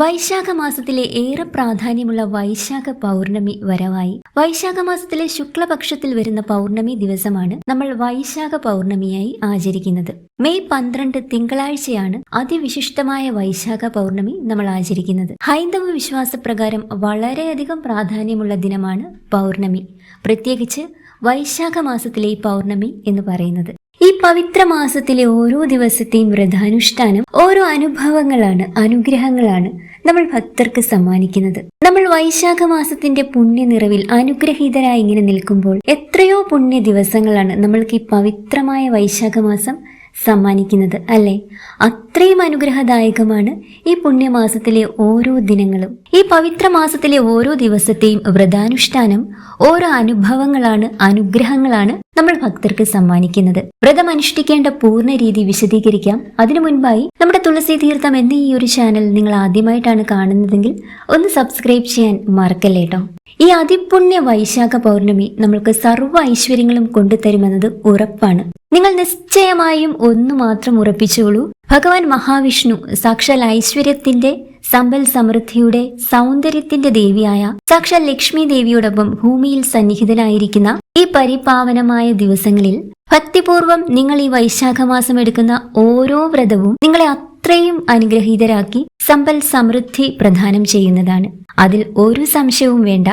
വൈശാഖ മാസത്തിലെ ഏറെ പ്രാധാന്യമുള്ള വൈശാഖ പൗർണമി വരവായി. വൈശാഖ മാസത്തിലെ ശുക്ലപക്ഷത്തിൽ വരുന്ന പൗർണമി ദിവസമാണ് നമ്മൾ വൈശാഖ പൗർണമിയായി ആചരിക്കുന്നത്. മെയ് പന്ത്രണ്ട് തിങ്കളാഴ്ചയാണ് അതിവിശിഷ്ടമായ വൈശാഖ പൗർണമി നമ്മൾ ആചരിക്കുന്നത്. ഹൈന്ദവ വിശ്വാസപ്രകാരം വളരെയധികം പ്രാധാന്യമുള്ള ദിനമാണ് പൗർണമി. പ്രത്യേകിച്ച് വൈശാഖ മാസത്തിലെ ഈ പൗർണമി എന്ന് പറയുന്നത്. ഈ പവിത്ര മാസത്തിലെ ഓരോ ദിവസത്തെയും വ്രതാനുഷ്ഠാനം ഓരോ അനുഭവങ്ങളാണ് അനുഗ്രഹങ്ങളാണ് നമ്മൾ ഭക്തർക്ക് സമ്മാനിക്കുന്നത്. നമ്മൾ വൈശാഖ മാസത്തിന്റെ പുണ്യ നിറവിൽ അനുഗ്രഹീതരായി ഇങ്ങനെ നിൽക്കുമ്പോൾ എത്രയോ പുണ്യ ദിവസങ്ങളാണ് നമ്മൾക്ക് ഈ പവിത്രമായ വൈശാഖ മാസം സമ്മാനിക്കുന്നത് അല്ലേ? അത്രയും അനുഗ്രഹദായകമാണ് ഈ പുണ്യമാസത്തിലെ ഓരോ ദിനങ്ങളും. ഈ പവിത്ര മാസത്തിലെ ഓരോ ദിവസത്തെയും വ്രതാനുഷ്ഠാനം ഓരോ അനുഭവങ്ങളാണ് അനുഗ്രഹങ്ങളാണ് നമ്മൾ ഭക്തർക്ക് സമ്മാനിക്കുന്നത്. വ്രതം അനുഷ്ഠിക്കേണ്ട പൂർണ രീതി വിശദീകരിക്കാം. അതിനു മുൻപായി നമ്മുടെ തുളസി തീർത്ഥം എന്ന ഈ ഒരു ചാനൽ നിങ്ങൾ ആദ്യമായിട്ടാണ് കാണുന്നതെങ്കിൽ ഒന്ന് സബ്സ്ക്രൈബ് ചെയ്യാൻ മറക്കല്ലേട്ടോ ഈ അതിപുണ്യ വൈശാഖ പൗർണമി നമ്മൾക്ക് സർവ ഐശ്വര്യങ്ങളും കൊണ്ടുതരുമെന്നത് ഉറപ്പാണ്. നിങ്ങൾ നിശ്ചയമായും ഒന്നു മാത്രം ഉറപ്പിച്ചോളൂ ഭഗവാൻ മഹാവിഷ്ണു സാക്ഷാൽ ഐശ്വര്യത്തിന്റെ സമ്പൽ സമൃദ്ധിയുടെ സൗന്ദര്യത്തിന്റെ ദേവിയായ സാക്ഷാൽ ലക്ഷ്മി ദേവിയോടൊപ്പം ഭൂമിയിൽ സന്നിഹിതനായിരിക്കുന്ന ഈ പരിപാവനമായ ദിവസങ്ങളിൽ ഭക്തിപൂർവം നിങ്ങൾ ഈ വൈശാഖമാസം എടുക്കുന്ന ഓരോ വ്രതവും നിങ്ങളെ അത്രയും അനുഗ്രഹീതരാക്കി സമ്പൽ സമൃദ്ധി പ്രദാനം ചെയ്യുന്നതാണ്. അതിൽ ഒരു സംശയവും വേണ്ട.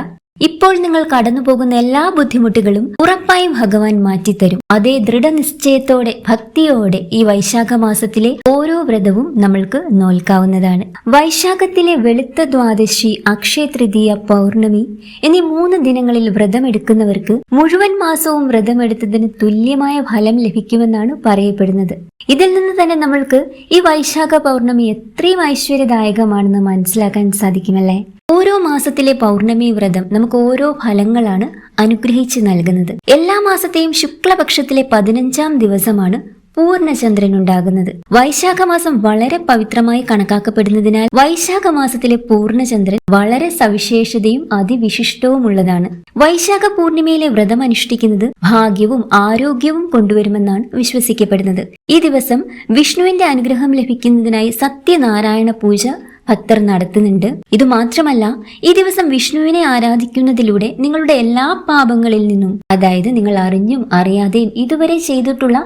ഇപ്പോൾ നിങ്ങൾ കടന്നുപോകുന്ന എല്ലാ ബുദ്ധിമുട്ടുകളും ഉറപ്പായും ഭഗവാൻ മാറ്റിത്തരും. അതേ ദൃഢനിശ്ചയത്തോടെ ഭക്തിയോടെ ഈ വൈശാഖ മാസത്തിലെ ഓരോ വ്രതവും നമ്മൾക്ക് നോൽക്കാവുന്നതാണ്. വൈശാഖത്തിലെ വെളുത്ത ദ്വാദശി അക്ഷയ തൃതീയ പൗർണമി എന്നീ മൂന്ന് ദിനങ്ങളിൽ വ്രതമെടുക്കുന്നവർക്ക് മുഴുവൻ മാസവും വ്രതമെടുത്തതിന് തുല്യമായ ഫലം ലഭിക്കുമെന്നാണ് പറയപ്പെടുന്നത്. ഇതിൽ നിന്ന് തന്നെ നമ്മൾക്ക് ഈ വൈശാഖ പൗർണമി എത്രയും ഐശ്വര്യദായകമാണെന്ന് മനസ്സിലാക്കാൻ സാധിക്കുമല്ലേ? ഓരോ മാസത്തിലെ പൗർണമി വ്രതം നമുക്ക് ഓരോ ഫലങ്ങളാണ് അനുഗ്രഹിച്ച് നൽകുന്നത്. എല്ലാ മാസത്തെയും ശുക്ലപക്ഷത്തിലെ പതിനഞ്ചാം ദിവസമാണ് പൂർണചന്ദ്രൻ ഉണ്ടാകുന്നത്. വൈശാഖ മാസം വളരെ പവിത്രമായി കണക്കാക്കപ്പെടുന്നതിനാൽ വൈശാഖ മാസത്തിലെ പൂർണചന്ദ്രൻ വളരെ സവിശേഷതയും അതിവിശിഷ്ടവുമുള്ളതാണ് വൈശാഖ പൂർണിമയിലെ വ്രതം അനുഷ്ഠിക്കുന്നത് ഭാഗ്യവും ആരോഗ്യവും കൊണ്ടുവരുമെന്നാണ് വിശ്വസിക്കപ്പെടുന്നത്. ഈ ദിവസം വിഷ്ണുവിന്റെ അനുഗ്രഹം ലഭിക്കുന്നതിനായി സത്യനാരായണ പൂജ ഭക്തർ നടത്തുന്നുണ്ട്. ഇത് മാത്രമല്ല ഈ ദിവസം വിഷ്ണുവിനെ ആരാധിക്കുന്നതിലൂടെ നിങ്ങളുടെ എല്ലാ പാപങ്ങളിൽ നിന്നും അതായത് നിങ്ങൾ അറിഞ്ഞും അറിയാതെയും ഇതുവരെ ചെയ്തിട്ടുള്ള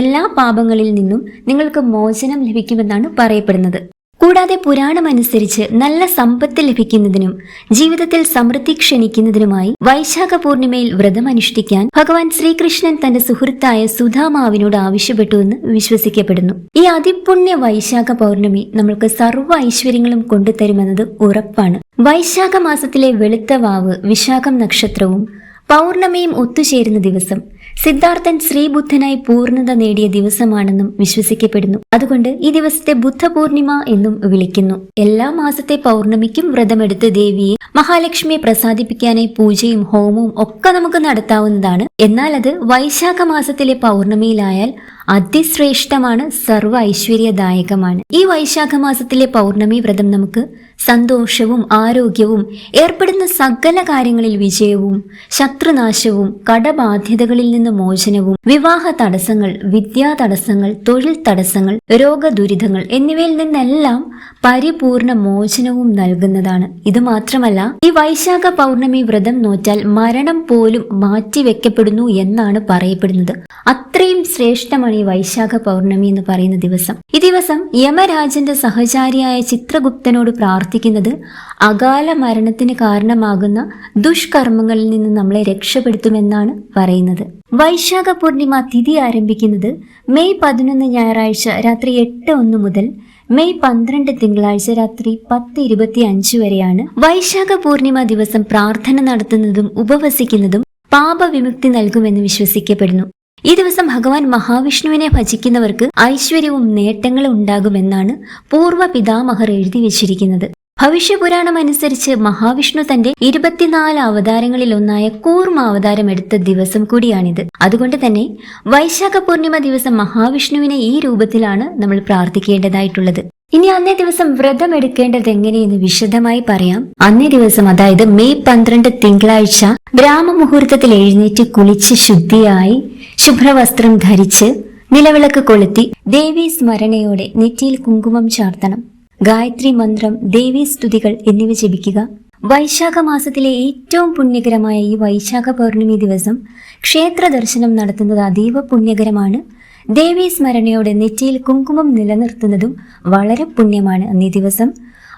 എല്ലാ പാപങ്ങളിൽ നിന്നും നിങ്ങൾക്ക് മോചനം ലഭിക്കുമെന്നാണ് പറയപ്പെടുന്നത്. കൂടാതെ പുരാണമനുസരിച്ച് നല്ല സമ്പത്ത് ലഭിക്കുന്നതിനും ജീവിതത്തിൽ സമൃദ്ധി ക്ഷണിക്കുന്നതിനുമായി വൈശാഖ പൂർണിമയിൽ വ്രതം അനുഷ്ഠിക്കാൻ ഭഗവാൻ ശ്രീകൃഷ്ണൻ തന്റെ സുഹൃത്തായ സുധാമാവിനോട് ആവശ്യപ്പെട്ടുവെന്ന് വിശ്വസിക്കപ്പെടുന്നു. ഈ അതിപുണ്യ വൈശാഖ പൗർണമി നമ്മൾക്ക് സർവ ഐശ്വര്യങ്ങളും കൊണ്ടുതരുമെന്നത് ഉറപ്പാണ്. വൈശാഖ മാസത്തിലെ വെളുത്ത വാവ് വിശാഖം നക്ഷത്രവും പൗർണമിയും ഒത്തുചേരുന്ന ദിവസം സിദ്ധാർത്ഥൻ ശ്രീബുദ്ധനായി പൂർണത നേടിയ ദിവസമാണെന്നും വിശ്വസിക്കപ്പെടുന്നു. അതുകൊണ്ട് ഈ ദിവസത്തെ ബുദ്ധ പൂർണിമ എന്നും വിളിക്കുന്നു. എല്ലാ മാസത്തെ പൗർണമിക്കും വ്രതമെടുത്ത് ദേവിയെ മഹാലക്ഷ്മിയെ പ്രസാദിപ്പിക്കാനായി പൂജയും ഹോമവും ഒക്കെ നമുക്ക് നടത്താവുന്നതാണ്. എന്നാൽ അത് വൈശാഖ മാസത്തിലെ പൗർണമിയിലായാൽ അതിശ്രേഷ്ഠമാണ് സർവ ഐശ്വര്യദായകമാണ്. ഈ വൈശാഖ മാസത്തിലെ പൗർണമി വ്രതം നമുക്ക് സന്തോഷവും ആരോഗ്യവും ഏർപ്പെടുന്ന സകല കാര്യങ്ങളിൽ വിജയവും ശത്രുനാശവും കടബാധ്യതകളിൽ നിന്ന് മോചനവും വിവാഹ തടസ്സങ്ങൾ വിദ്യാ തടസ്സങ്ങൾ തൊഴിൽ തടസ്സങ്ങൾ രോഗദുരിതങ്ങൾ എന്നിവയിൽ നിന്നെല്ലാം പരിപൂർണ മോചനവും നൽകുന്നതാണ്. ഇത് മാത്രമല്ല ഈ വൈശാഖ പൗർണമി വ്രതം നോറ്റാൽ മരണം പോലും മാറ്റിവെക്കപ്പെടുന്നു എന്നാണ് പറയപ്പെടുന്നത്. അത്രയും ശ്രേഷ്ഠമാണ് ഈ വൈശാഖ പൗർണമി എന്ന് പറയുന്ന ദിവസം. ഈ ദിവസം യമരാജന്റെ സഹചാരിയായ ചിത്രഗുപ്തനോട് പ്രാർത്ഥിക്കുന്നത് അകാല മരണത്തിന് കാരണമാകുന്ന ദുഷ്കർമ്മങ്ങളിൽ നിന്ന് നമ്മളെ രക്ഷപ്പെടുത്തുമെന്നാണ് പറയുന്നത്. വൈശാഖ പൂർണിമ തിഥി ആരംഭിക്കുന്നത് മെയ് പതിനൊന്ന് ഞായറാഴ്ച രാത്രി എട്ട് ഒന്ന് മുതൽ മെയ് പന്ത്രണ്ട് തിങ്കളാഴ്ച രാത്രി പത്ത് ഇരുപത്തി അഞ്ച് വരെയാണ് വൈശാഖ പൂർണിമ ദിവസം പ്രാർത്ഥന നടത്തുന്നതും ഉപവസിക്കുന്നതും പാപവിമുക്തി നൽകുമെന്ന് വിശ്വസിക്കപ്പെടുന്നു. ഈ ദിവസം ഭഗവാൻ മഹാവിഷ്ണുവിനെ ഭജിക്കുന്നവർക്ക് ഐശ്വര്യവും നേട്ടങ്ങളും ഉണ്ടാകുമെന്നാണ് പൂർവ പിതാമഹർ എഴുതി വെച്ചിരിക്കുന്നത്. ഭവിഷ്യപുരാണം അനുസരിച്ച് മഹാവിഷ്ണു തന്റെ ഇരുപത്തിനാല് അവതാരങ്ങളിൽ ഒന്നായ കൂർമ്മ അവതാരം എടുത്ത ദിവസം കൂടിയാണിത്. അതുകൊണ്ട് തന്നെ വൈശാഖ പൂർണിമ ദിവസം മഹാവിഷ്ണുവിനെ ഈ രൂപത്തിലാണ് നമ്മൾ പ്രാർത്ഥിക്കേണ്ടതായിട്ടുള്ളത്. ഇനി അന്നേ ദിവസം വ്രതം എടുക്കേണ്ടത് എങ്ങനെയെന്ന് വിശദമായി പറയാം. അന്നേ ദിവസം അതായത് മെയ് പന്ത്രണ്ട് തിങ്കളാഴ്ച ബ്രാഹ്മമുഹൂർത്തത്തിൽ എഴുന്നേറ്റ് കുളിച്ച് ശുദ്ധിയായി ശുഭ്രവസ്ത്രം ധരിച്ച് നിലവിളക്ക് കൊളുത്തി ദേവീ സ്മരണയോടെ നെറ്റിയിൽ കുങ്കുമം ചാർത്തണം. ഗായത്രി മന്ത്രം ദേവീ സ്തുതികൾ എന്നിവ ജപിക്കുക. വൈശാഖ മാസത്തിലെ ഏറ്റവും പുണ്യകരമായ ഈ വൈശാഖ പൗർണമി ദിവസം ക്ഷേത്ര ദർശനം നടത്തുന്നത് അതീവ പുണ്യകരമാണ്. ദേവീ സ്മരണയോടെ നെറ്റിയിൽ കുങ്കുമം നിലനിർത്തുന്നതും വളരെ പുണ്യമാണ്. അന്നേ ദിവസം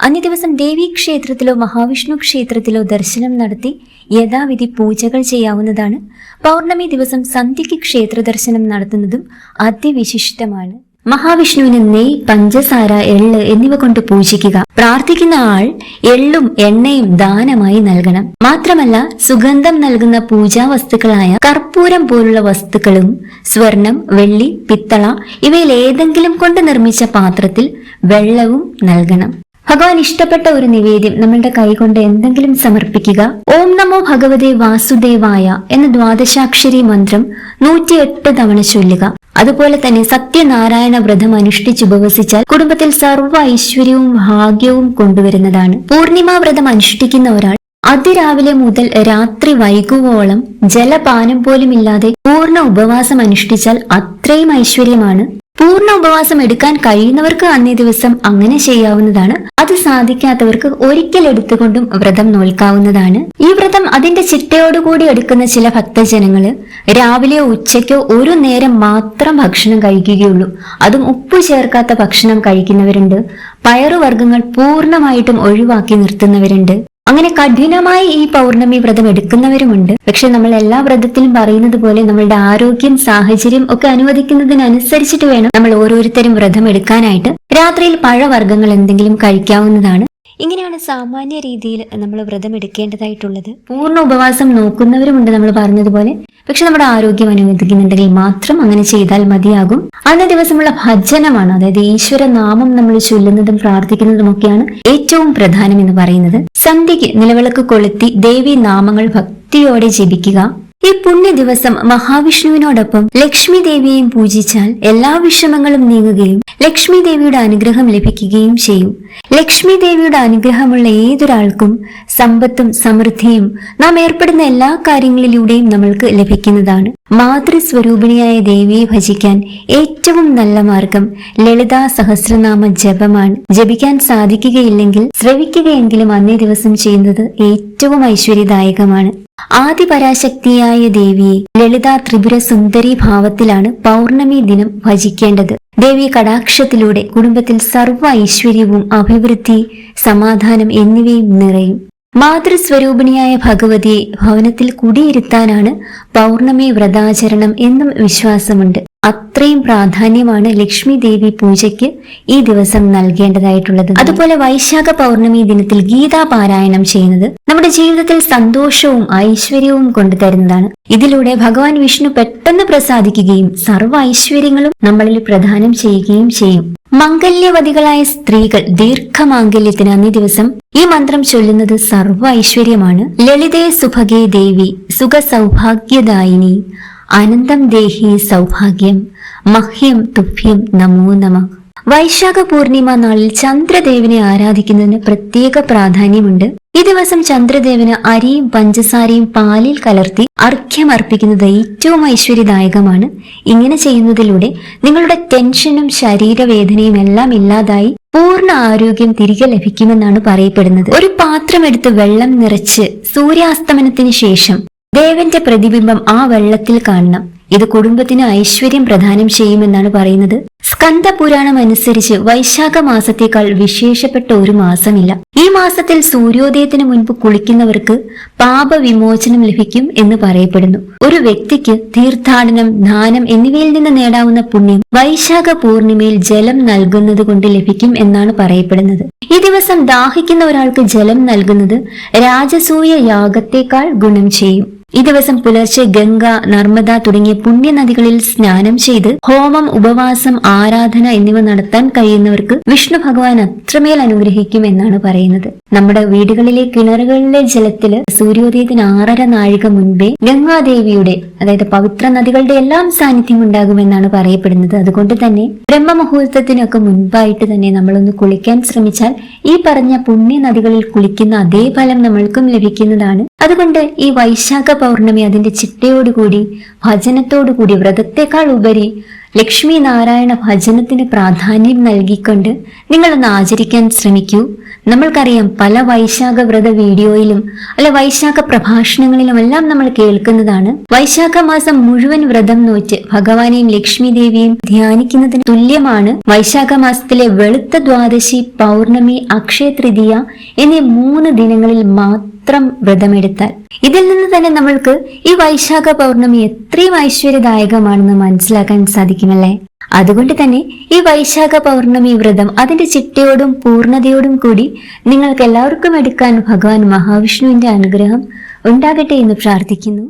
അന്നേ ദിവസം ദേവീ ക്ഷേത്രത്തിലോ മഹാവിഷ്ണു ക്ഷേത്രത്തിലോ ദർശനം നടത്തി യഥാവിധി പൂജകൾ ചെയ്യാവുന്നതാണ്. പൗർണമി ദിവസം സന്ധ്യയ്ക്ക് ക്ഷേത്ര ദർശനം നടത്തുന്നതും അതിവിശിഷ്ടമാണ്. മഹാവിഷ്ണുവിന് നെയ് പഞ്ചസാര എള്ള് എന്നിവ കൊണ്ട് പൂജിക്കുക. പ്രാർത്ഥിക്കുന്ന ആൾ എള്ളും എണ്ണയും ദാനമായി നൽകണം. മാത്രമല്ല സുഗന്ധം നൽകുന്ന പൂജാ വസ്തുക്കളായ കർപ്പൂരം പോലുള്ള വസ്തുക്കളും സ്വർണം വെള്ളി പിത്തള ഇവയിൽ ഏതെങ്കിലും കൊണ്ട് നിർമ്മിച്ച പാത്രത്തിൽ വെള്ളവും നൽകണം. ഭഗവാൻ ഇഷ്ടപ്പെട്ട ഒരു നിവേദ്യം നമ്മളുടെ കൈകൊണ്ട് എന്തെങ്കിലും സമർപ്പിക്കുക. ഓം നമോ ഭഗവതേ വാസുദേവായ എന്ന ദ്വാദശാക്ഷരി മന്ത്രം നൂറ്റിയെട്ട് തവണ ചൊല്ലുക. അതുപോലെ തന്നെ സത്യനാരായണ വ്രതം അനുഷ്ഠിച്ച് ഉപവസിച്ചാൽ കുടുംബത്തിൽ സർവ ഐശ്വര്യവും ഭാഗ്യവും കൊണ്ടുവരുന്നതാണ്. പൂർണിമ വ്രതം അനുഷ്ഠിക്കുന്ന ഒരാൾ അതിരാവിലെ മുതൽ രാത്രി വൈകുവോളം ജലപാനം പോലും ഇല്ലാതെ പൂർണ ഉപവാസം അനുഷ്ഠിച്ചാൽ അത്രയും ഐശ്വര്യമാണ്. പൂർണ ഉപവാസം എടുക്കാൻ കഴിയുന്നവർക്ക് അന്നേ ദിവസം അങ്ങനെ ചെയ്യാവുന്നതാണ്. സാധിക്കാത്തവർക്ക് ഒരിക്കൽ എടുത്തുകൊണ്ടും വ്രതം നോൽക്കാവുന്നതാണ്. ഈ വ്രതം അതിന്റെ ചിട്ടയോടുകൂടി എടുക്കുന്ന ചില ഭക്തജനങ്ങൾ രാവിലെയോ ഉച്ചയ്ക്കോ ഒരു നേരം മാത്രം ഭക്ഷണം കഴിക്കുകയുള്ളൂ. അതും ഉപ്പ് ചേർക്കാത്ത ഭക്ഷണം കഴിക്കുന്നവരുണ്ട്. പയറുവർഗങ്ങൾ പൂർണമായിട്ടും ഒഴിവാക്കി നിർത്തുന്നവരുണ്ട്. അങ്ങനെ കഠിനമായി ഈ പൗർണമി വ്രതം എടുക്കുന്നവരുമുണ്ട്. പക്ഷെ നമ്മൾ എല്ലാ വ്രതത്തിലും പറയുന്നത് പോലെ നമ്മളുടെ ആരോഗ്യം സാഹചര്യം ഒക്കെ അനുവദിക്കുന്നതിനനുസരിച്ചിട്ട് വേണം നമ്മൾ ഓരോരുത്തരും വ്രതം എടുക്കാനായിട്ട്. രാത്രിയിൽ പഴവർഗങ്ങൾ എന്തെങ്കിലും കഴിക്കാവുന്നതാണ്. ഇങ്ങനെയാണ് സാമാന്യ രീതിയിൽ നമ്മൾ വ്രതം എടുക്കേണ്ടതായിട്ടുള്ളത്. പൂർണ ഉപവാസം നോക്കുന്നവരുമുണ്ട് നമ്മൾ പറഞ്ഞതുപോലെ. പക്ഷെ നമ്മുടെ ആരോഗ്യം അനുവദിക്കുന്നുണ്ടെങ്കിൽ മാത്രം അങ്ങനെ ചെയ്താൽ മതിയാകും. അന്നേ ദിവസമുള്ള ഭജനമാണ് അതായത് ഈശ്വര നാമം നമ്മൾ ചൊല്ലുന്നതും പ്രാർത്ഥിക്കുന്നതും ഒക്കെയാണ് ഏറ്റവും പ്രധാനം എന്ന് പറയുന്നത്. സന്ധ്യയ്ക്ക് നിലവിളക്ക് കൊളുത്തി ദേവി നാമങ്ങൾ ഭക്തിയോടെ ജപിക്കുക. ഈ പുണ്യ ദിവസം മഹാവിഷ്ണുവിനോടൊപ്പം ലക്ഷ്മി ദേവിയെയും പൂജിച്ചാൽ എല്ലാ വിഷമങ്ങളും നീങ്ങുകയും ലക്ഷ്മി ദേവിയുടെ അനുഗ്രഹം ലഭിക്കുകയും ചെയ്യും. ലക്ഷ്മി ദേവിയുടെ അനുഗ്രഹമുള്ള ഏതൊരാൾക്കും സമ്പത്തും സമൃദ്ധിയും നാം ഏർപ്പെടുന്ന എല്ലാ കാര്യങ്ങളിലൂടെയും നമ്മൾക്ക് ലഭിക്കുന്നതാണ്. മാതൃസ്വരൂപിണിയായ ദേവിയെ ഭജിക്കാൻ ഏറ്റവും നല്ല മാർഗം ലളിതാ സഹസ്രനാമ ജപമാണ്. ജപിക്കാൻ സാധിക്കുകയില്ലെങ്കിൽ ശ്രവിക്കുകയെങ്കിലും അന്നേ ദിവസം ചെയ്യുന്നത് ഏറ്റവും ഐശ്വര്യദായകമാണ്. ആദിപരാശക്തിയായ ദേവിയെ ലളിതാ ത്രിപുര സുന്ദരി ഭാവത്തിലാണ് പൗർണമി ദിനം ഭജിക്കേണ്ടത്. ദേവി കടാക്ഷത്തിലൂടെ കുടുംബത്തിൽ സർവ ഐശ്വര്യവും അഭിവൃദ്ധി സമാധാനം എന്നിവയും നിറയും. മാതൃസ്വരൂപിണിയായ ഭഗവതിയെ ഭവനത്തിൽ കുടിയിരുത്താനാണ് പൗർണമി വ്രതാചരണം എന്നും വിശ്വാസമുണ്ട്. അത്രയും പ്രാധാന്യമാണ് ലക്ഷ്മി ദേവി പൂജയ്ക്ക് ഈ ദിവസം നൽകേണ്ടതായിട്ടുള്ളത്. അതുപോലെ വൈശാഖ പൗർണമി ദിനത്തിൽ ഗീതാ പാരായണം ചെയ്യുന്നത് നമ്മുടെ ജീവിതത്തിൽ സന്തോഷവും ഐശ്വര്യവും കൊണ്ടുതരുന്നതാണ് ഇതിലൂടെ ഭഗവാൻ വിഷ്ണു പെട്ടെന്ന് പ്രസാദിക്കുകയും സർവ ഐശ്വര്യങ്ങളും നമ്മളിൽ പ്രദാനം ചെയ്യുകയും ചെയ്യും. മംഗല്യവതികളായ സ്ത്രീകൾ ദീർഘമാംഗല്യത്തിന് അന്നേ ദിവസം ഈ മന്ത്രം ചൊല്ലുന്നത് സർവ ഐശ്വര്യമാണ്. ലളിതേ സുഭഗേ ദേവി സുഖ സൗഭാഗ്യദായിനി അനന്തം ദേഹി സൗഭാഗ്യം മഹ്യം തുഭ്യം നമോ നമ. വൈശാഖ പൂർണിമ നാളിൽ ചന്ദ്രദേവനെ ആരാധിക്കുന്നതിന് പ്രത്യേക പ്രാധാന്യമുണ്ട്. ഈ ദിവസം ചന്ദ്രദേവന് അരിയും പഞ്ചസാരയും പാലിൽ കലർത്തി അർഘ്യം അർപ്പിക്കുന്നത് ഏറ്റവും ഐശ്വര്യദായകമാണ്. ഇങ്ങനെ ചെയ്യുന്നതിലൂടെ നിങ്ങളുടെ ടെൻഷനും ശരീരവേദനയും എല്ലാം ഇല്ലാതായി പൂർണ ആരോഗ്യം തിരികെ ലഭിക്കുമെന്നാണ് പറയപ്പെടുന്നത്. ഒരു പാത്രമെടുത്ത് വെള്ളം നിറച്ച് സൂര്യാസ്തമനത്തിന് ശേഷം ദേവന്റെ പ്രതിബിംബം ആ വെള്ളത്തിൽ കാണണം. ഇത് കുടുംബത്തിന് ഐശ്വര്യം പ്രദാനം ചെയ്യുമെന്നാണ് പറയുന്നത്. സ്കന്ദ പുരാണം അനുസരിച്ച് വൈശാഖ മാസത്തേക്കാൾ വിശേഷപ്പെട്ട ഒരു മാസമില്ല. ഈ മാസത്തിൽ സൂര്യോദയത്തിന് മുൻപ് കുളിക്കുന്നവർക്ക് പാപവിമോചനം ലഭിക്കും എന്ന് പറയപ്പെടുന്നു. ഒരു വ്യക്തിക്ക് തീർത്ഥാടനം ദാനം എന്നിവയിൽ നിന്ന് നേടാവുന്ന പുണ്യം വൈശാഖ പൂർണിമയിൽ ജലം നൽകുന്നത് കൊണ്ട് ലഭിക്കും എന്നാണ് പറയപ്പെടുന്നത്. ഈ ദിവസം ദാഹിക്കുന്ന ഒരാൾക്ക് ജലം നൽകുന്നത് രാജസൂയ യാഗത്തേക്കാൾ ഗുണം ചെയ്യും. ഈ ദിവസം പുലർച്ചെ ഗംഗ നർമ്മദ തുടങ്ങിയ പുണ്യനദികളിൽ സ്നാനം ചെയ്ത് ഹോമം ഉപവാസം ആരാധന എന്നിവ നടത്താൻ കഴിയുന്നവർക്ക് വിഷ്ണു ഭഗവാൻ അത്രമേൽ അനുഗ്രഹിക്കും എന്നാണ് പറയുന്നത്. നമ്മുടെ വീടുകളിലെ കിണറുകളിലെ ജലത്തിൽ സൂര്യോദയത്തിന് ആറര നാഴിക മുൻപേ ഗംഗാദേവിയുടെ അതായത് പവിത്ര നദികളുടെ എല്ലാം സാന്നിധ്യം ഉണ്ടാകുമെന്നാണ് പറയപ്പെടുന്നത്. അതുകൊണ്ട് തന്നെ ബ്രഹ്മ മുഹൂർത്തത്തിനൊക്കെ മുൻപായിട്ട് തന്നെ നമ്മളൊന്ന് കുളിക്കാൻ ശ്രമിച്ചാൽ ഈ പറഞ്ഞ പുണ്യ നദികളിൽ കുളിക്കുന്ന അതേ ഫലം നമ്മൾക്കും ലഭിക്കുന്നതാണ്. അതുകൊണ്ട് ഈ വൈശാഖ പൗർണമി അതിന്റെ ചിട്ടയോടുകൂടി ഭജനത്തോടുകൂടി വ്രതത്തെക്കാൾ ഉപരി ലക്ഷ്മി നാരായണ ഭജനത്തിന് പ്രാധാന്യം നൽകിക്കൊണ്ട് നിങ്ങളൊന്ന് ആചരിക്കാൻ ശ്രമിക്കൂ. നമ്മൾക്കറിയാം പല വൈശാഖ വ്രത വീഡിയോയിലും അല്ല വൈശാഖ പ്രഭാഷണങ്ങളിലും എല്ലാം നമ്മൾ കേൾക്കുന്നതാണ്. വൈശാഖ മാസം മുഴുവൻ വ്രതം നോറ്റ് ഭഗവാനെയും ലക്ഷ്മി ദേവിയും ധ്യാനിക്കുന്നതിന് തുല്യമാണ് വൈശാഖ മാസത്തിലെ വെളുത്ത ദ്വാദശി പൗർണമി അക്ഷയ തൃതീയ എന്നീ മൂന്ന് ദിനങ്ങളിൽ മാത്രം വ്രതമെടുത്താൽ. ഇതിൽ നിന്ന് തന്നെ നമ്മൾക്ക് ഈ വൈശാഖ പൗർണമി എത്രയും ഐശ്വര്യദായകമാണെന്ന് മനസ്സിലാക്കാൻ സാധിക്കുമല്ലേ? അതുകൊണ്ട് തന്നെ ഈ വൈശാഖ പൗർണമി വ്രതം അതിന്റെ ചിട്ടയോടും പൂർണതയോടും കൂടി നിങ്ങൾക്ക് എല്ലാവർക്കും എടുക്കാൻ ഭഗവാൻ മഹാവിഷ്ണുവിന്റെ അനുഗ്രഹം ഉണ്ടാകട്ടെ എന്ന് പ്രാർത്ഥിക്കുന്നു.